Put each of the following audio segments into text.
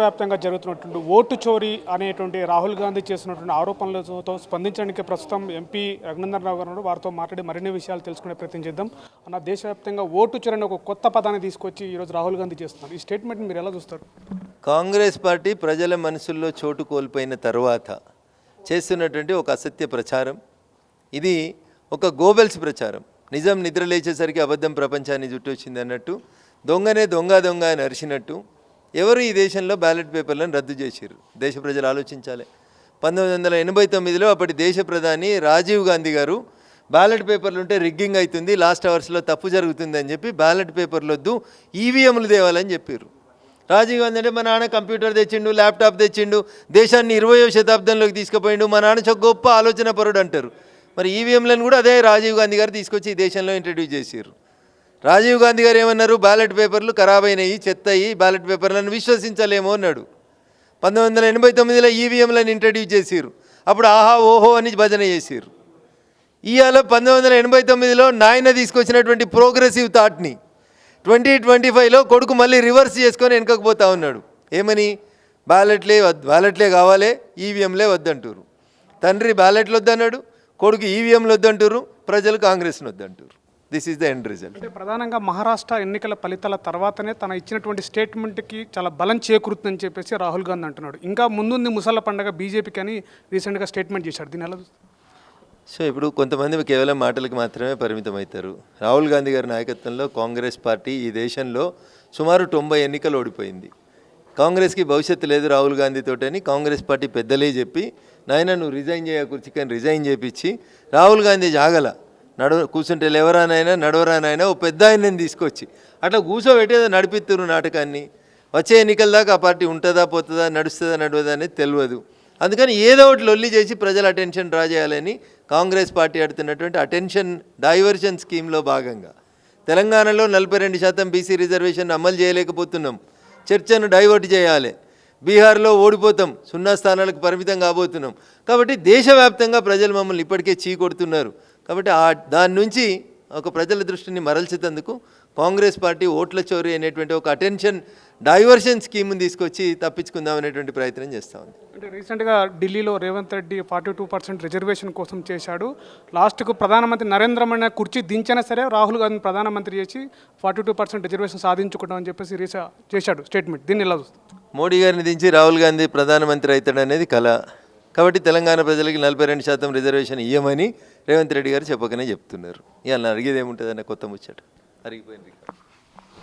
వ్యాప్తంగా జరుగుతున్నటువంటి ఓటు చోరీ అనేటువంటి రాహుల్ గాంధీ చేస్తున్నటువంటి ఆరోపణలతో స్పందించడానికి ప్రస్తుతం ఎంపీ రఘునందన్ రావు గారు వారితో మాట్లాడి మరిన్ని విషయాలు తెలుసుకునే ప్రయత్నం చేద్దాం. అన్న దేశవ్యాప్తంగా ఓటు చోరీ అనే ఒక కొత్త పదాన్ని తీసుకొచ్చి ఈరోజు రాహుల్ గాంధీ చేస్తున్నారు. ఈ స్టేట్మెంట్ మీరు ఎలా చూస్తారు? కాంగ్రెస్ పార్టీ ప్రజల మనసుల్లో చోటు కోల్పోయిన తర్వాత చేస్తున్నటువంటి ఒక అసత్య ప్రచారం. ఇది ఒక గోబెల్స్ ప్రచారం. నిజం నిద్ర లేచేసరికి అబద్ధం ప్రపంచాన్ని చుట్టొచ్చింది అన్నట్టు దొంగనే దొంగ దొంగ అని అరిచినట్టు ఎవరు ఈ దేశంలో బ్యాలెట్ పేపర్లను రద్దు చేశారు దేశ ప్రజలు ఆలోచించాలి. పంతొమ్మిది వందల ఎనభై తొమ్మిదిలో అప్పటి దేశ ప్రధాని రాజీవ్ గాంధీ గారు బ్యాలెట్ పేపర్లు ఉంటే రిగ్గింగ్ అవుతుంది లాస్ట్ అవర్స్లో తప్పు జరుగుతుంది అని చెప్పి బ్యాలెట్ పేపర్లు వద్దు ఈవీఎంలు తేవాలని చెప్పారు రాజీవ్ గాంధీ అంటే మా నాన్న కంప్యూటర్ తెచ్చిండు ల్యాప్టాప్ తెచ్చిండు దేశాన్ని ఇరవయో శతాబ్దంలోకి తీసుకుపోయిండు మా నాన్న çok గొప్ప ఆలోచన పరుడు అంటారు. మరి ఈవీఎంలను కూడా అదే రాజీవ్ గాంధీ గారు తీసుకొచ్చి ఈ దేశంలో ఇంట్రడ్యూస్ చేశారు రాజీవ్ గాంధీ గారు ఏమన్నారు? బ్యాలెట్ పేపర్లు ఖరాబ్ అయినాయి చెత్త అయ్యి బ్యాలెట్ పేపర్లను విశ్వసించలేమో అన్నాడు. పంతొమ్మిది వందల ఎనభై తొమ్మిదిలో ఈవీఎంలను ఇంట్రడ్యూస్ చేశారు అప్పుడు ఆహా ఓహో అని భజన చేశారు ఇవాళ పంతొమ్మిది వందల ఎనభై తొమ్మిదిలో నాయన తీసుకొచ్చినటువంటి ప్రోగ్రెసివ్ థాట్ని ట్వంటీ ట్వంటీ ఫైవ్లో కొడుకు మళ్ళీ రివర్స్ చేసుకొని వెనకపోతా ఉన్నాడు. ఏమని? బ్యాలెట్లే వద్దు బ్యాలెట్లే కావాలి ఈవీఎంలే వద్దంటారు తండ్రి బ్యాలెట్లు వద్దన్నాడు కొడుకు ఈవీఎంలు వద్దంటారు ప్రజలు కాంగ్రెస్ని వద్దంటారు this is the end result అంటే ప్రధానంగా మహారాష్ట్ర ఎన్నికల ఫలితాల తర్వాతనే తన ఇచ్చినటువంటి స్టేట్మెంట్కి చాలా బలం చేకూరుతుందని చెప్పేసి రాహుల్ గాంధీ అంటున్నాడు. ఇంకా ముందుంది ముసళ్ళ పండగ బీజేపీకి అని రీసెంట్గా స్టేట్మెంట్ చేశాడు. దీని ఎలా? సో ఇప్పుడు కొంతమంది కేవలం మాటలకు మాత్రమే పరిమితం అవుతారు రాహుల్ గాంధీ గారి నాయకత్వంలో కాంగ్రెస్ పార్టీ ఈ దేశంలో సుమారు తొంభై ఎన్నికలు ఓడిపోయింది. కాంగ్రెస్కి భవిష్యత్తు లేదు రాహుల్ గాంధీతోటని కాంగ్రెస్ పార్టీ పెద్దలే చెప్పి నాయన నువ్వు రిజైన్ చేయ కుర్చీకని రిజైన్ చేపించి రాహుల్ గాంధీ జాగల. నడవ కూర్చుంటే లేవరానైనా నడవరానైనా ఓ పెద్ద ఆయనని తీసుకొచ్చి అట్లా కూర్చోబెట్టేదో నడిపిస్తున్నారు నాటకాన్ని. వచ్చే ఎన్నికల దాకా ఆ పార్టీ ఉంటుందా పోతుందా నడుస్తుందా నడవదా అనేది తెలియదు అందుకని ఏదో ఒకటి లొల్లి చేసి ప్రజల అటెన్షన్ డ్రా చేయాలని కాంగ్రెస్ పార్టీ ఆడుతున్నటువంటి అటెన్షన్ డైవర్షన్ స్కీమ్లో భాగంగా. తెలంగాణలో నలభై రెండు శాతం బీసీ రిజర్వేషన్ అమలు చేయలేకపోతున్నాం. చర్చను డైవర్ట్ చేయాలి. బీహార్లో ఓడిపోతాం. సున్నా స్థానాలకు పరిమితం కాబోతున్నాం. కాబట్టి దేశవ్యాప్తంగా ప్రజలు మమ్మల్ని ఇప్పటికే చీ కొడుతున్నారు కాబట్టి ఆ దాని నుంచి ఒక ప్రజల దృష్టిని మరల్చేందుకు కాంగ్రెస్ పార్టీ ఓట్ల చోరీ అనేటువంటి ఒక అటెన్షన్ డైవర్షన్ స్కీమ్ని తీసుకొచ్చి తప్పించుకుందాం అనేటువంటి ప్రయత్నం చేస్తూ ఉంది. అంటే రీసెంట్గా ఢిల్లీలో Revanth Reddy forty two percent reservation కోసం చేశాడు. లాస్ట్కు ప్రధానమంత్రి నరేంద్ర మోడీ కుర్చీ దించినా సరే రాహుల్ గాంధీ ప్రధానమంత్రి చేసి ఫార్టీ టూ పర్సెంట్ రిజర్వేషన్ సాధించుకుంటాం అని చెప్పేసి రీసా చేశాడు స్టేట్మెంట్. దీన్ని ఎలా చూస్తారు మోడీ గారిని దించి రాహుల్ గాంధీ ప్రధానమంత్రి అవుతాడు అనేది కళ కాబట్టి తెలంగాణ ప్రజలకి నలభై రెండు శాతం రిజర్వేషన్ ఇవ్వమని రేవంత్ రెడ్డి గారు చెప్పకనే చెప్తున్నారు. ఇవాళ అడిగేది ఏముంటుంది అన్న కొత్త ముచ్చట. అరిగిపోయింది.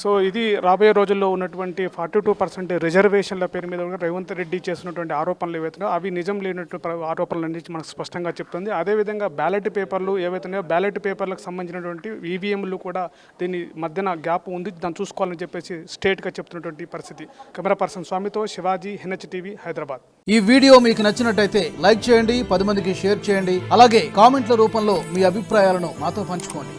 సో ఇది రాబోయే రోజుల్లో ఉన్నటువంటి ఫార్టీ టూ పర్సెంట్ రిజర్వేషన్ల పేరు మీద కూడా రేవంత్ రెడ్డి చేసినటువంటి ఆరోపణలు ఏవైతున్నాయో అవి నిజం లేనట్టు ఆరోపణలు అనేది మనకు స్పష్టంగా చెప్తుంది. అదేవిధంగా బ్యాలెట్ పేపర్లు ఏవైతున్నాయో బ్యాలెట్ పేపర్లకు సంబంధించినటువంటి ఈవీఎంలు కూడా దీని మధ్యన గ్యాప్ ఉంది. దాన్ని చూసుకోవాలని చెప్పేసి స్టేట్గా చెప్తున్నటువంటి పరిస్థితి. కెమెరా పర్సన్ స్వామితో శివాజీ హెన్హెచ్ టీవీ హైదరాబాద్. ఈ వీడియో మీకు నచ్చినట్టయితే లైక్ చేయండి పది మందికి షేర్ చేయండి. అలాగే కామెంట్ల రూపంలో మీ అభిప్రాయాలను మాతో పంచుకోండి.